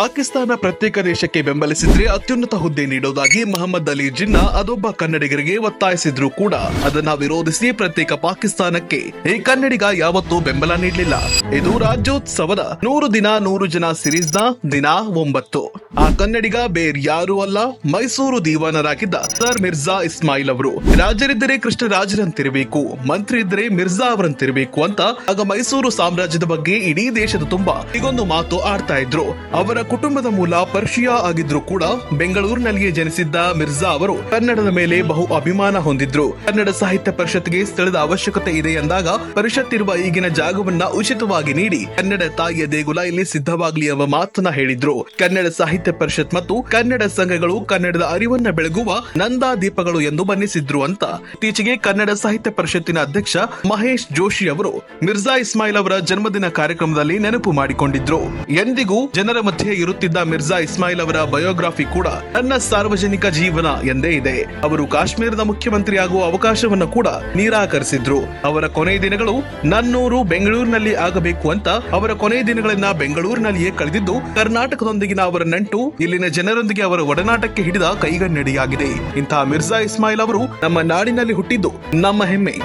ಪಾಕಿಸ್ತಾನ ಪ್ರತ್ಯೇಕ ದೇಶಕ್ಕೆ ಬೆಂಬಲಿಸಿದ್ರೆ ಅತ್ಯುನ್ನತ ಹುದ್ದೆ ನೀಡೋದಾಗಿ ಮೊಹಮ್ಮದ್ ಅಲಿ ಜಿನ್ನಾ ಅದೊಬ್ಬ ಕನ್ನಡಿಗರಿಗೆ ಒತ್ತಾಯಿಸಿದ್ರು ಕೂಡ. ಅದನ್ನ ವಿರೋಧಿಸಿ ಪ್ರತ್ಯೇಕ ಪಾಕಿಸ್ತಾನಕ್ಕೆ ಈ ಕನ್ನಡಿಗ ಯಾವತ್ತೂ ಬೆಂಬಲ ನೀಡಲಿಲ್ಲ. ಇದು ರಾಜ್ಯೋತ್ಸವದ ನೂರು ದಿನ ನೂರು ಜನ ಸಿರೀಸ್ನ ದಿನ ಒಂಬತ್ತು. ಆ ಕನ್ನಡಿಗ ಬೇರ್ಯಾರೂ ಅಲ್ಲ, ಮೈಸೂರು ದೀವಾನರಾಗಿದ್ದ ಸರ್ ಮಿರ್ಜಾ ಇಸ್ಮಾಯಿಲ್ ಅವರು. ರಾಜರಿದ್ದರೆ ಕೃಷ್ಣರಾಜರಂತಿರಬೇಕು ಮಂತ್ರಿ ಇದ್ರೆ ಮಿರ್ಜಾ ಅವರಂತಿರಬೇಕು ಅಂತ ಆಗ ಮೈಸೂರು ಸಾಮ್ರಾಜ್ಯದ ಬಗ್ಗೆ ಇಡೀ ದೇಶದ ತುಂಬಾ ಈಗೊಂದು ಮಾತು ಆಡ್ತಾ ಇದ್ರು. ಅವರ ಕುಟುಂಬದ ಮೂಲ ಪರ್ಷಿಯಾ ಆಗಿದ್ರು ಕೂಡ ಬೆಂಗಳೂರಿನಲ್ಲಿಯೇ ಜನಿಸಿದ್ದ ಮಿರ್ಜಾ ಅವರು ಕನ್ನಡದ ಮೇಲೆ ಬಹು ಅಭಿಮಾನ ಹೊಂದಿದ್ರು. ಕನ್ನಡ ಸಾಹಿತ್ಯ ಪರಿಷತ್ಗೆ ಸ್ಥಳದ ಅವಶ್ಯಕತೆ ಇದೆ ಎಂದಾಗ ಪರಿಷತ್ ಇರುವ ಈಗಿನ ಜಾಗವನ್ನ ಉಚಿತವಾಗಿ ನೀಡಿ ಕನ್ನಡ ತಾಯಿಯ ದೇಗುಲ ಇಲ್ಲಿ ಸಿದ್ಧವಾಗಲಿ ಎಂಬ ಮಾತನ್ನ ಹೇಳಿದ್ರು. ಕನ್ನಡ ಸಾಹಿತ್ಯ ಪರಿಷತ್ ಮತ್ತು ಕನ್ನಡ ಸಂಘಗಳು ಕನ್ನಡದ ಅರಿವನ್ನ ಬೆಳಗುವ ನಂದಾ ದೀಪಗಳು ಎಂದು ಬಣ್ಣಿಸಿದ್ರು ಅಂತ. ಇತ್ತೀಚೆಗೆ ಕನ್ನಡ ಸಾಹಿತ್ಯ ಪರಿಷತ್ತಿನ ಅಧ್ಯಕ್ಷ ಮಹೇಶ್ ಜೋಶಿ ಅವರು ಮಿರ್ಜಾ ಇಸ್ಮಾಯಿಲ್ ಅವರ ಜನ್ಮದಿನ ಕಾರ್ಯಕ್ರಮದಲ್ಲಿ ನೆನಪು ಮಾಡಿಕೊಂಡಿದ್ರು. ಎಂದಿಗೂ ಜನರ ಮಧ್ಯೆ ಇರುತ್ತಿದ್ದ ಮಿರ್ಜಾ ಇಸ್ಮಾಯಿಲ್ ಅವರ ಬಯೋಗ್ರಫಿ ಕೂಡ ನನ್ನ ಸಾರ್ವಜನಿಕ ಜೀವನ ಎಂದೇ ಇದೆ. ಅವರು ಕಾಶ್ಮೀರದ ಮುಖ್ಯಮಂತ್ರಿ ಆಗುವ ಅವಕಾಶವನ್ನು ಕೂಡ ನಿರಾಕರಿಸಿದ್ರು. ಅವರ ಕೊನೆಯ ದಿನಗಳು ನನ್ನೂರು ಬೆಂಗಳೂರಿನಲ್ಲಿ ಆಗಬೇಕು ಅಂತ ಅವರ ಕೊನೆಯ ದಿನಗಳನ್ನ ಬೆಂಗಳೂರಿನಲ್ಲಿಯೇ ಕಳೆದಿದ್ದು, ಕರ್ನಾಟಕದೊಂದಿಗಿನ ಅವರ ನಂಟು, ಇಲ್ಲಿನ ಜನರೊಂದಿಗೆ ಅವರ ಒಡನಾಟಕ್ಕೆ ಹಿಡಿದ ಕೈಗನ್ನಡಿಯಾಗಿದೆ. ಇಂತಹ ಮಿರ್ಜಾ ಇಸ್ಮಾಯಿಲ್ ಅವರು ನಮ್ಮ ನಾಡಿನಲ್ಲಿ ಹುಟ್ಟಿದ್ದು ನಮ್ಮ ಹೆಮ್ಮೆ.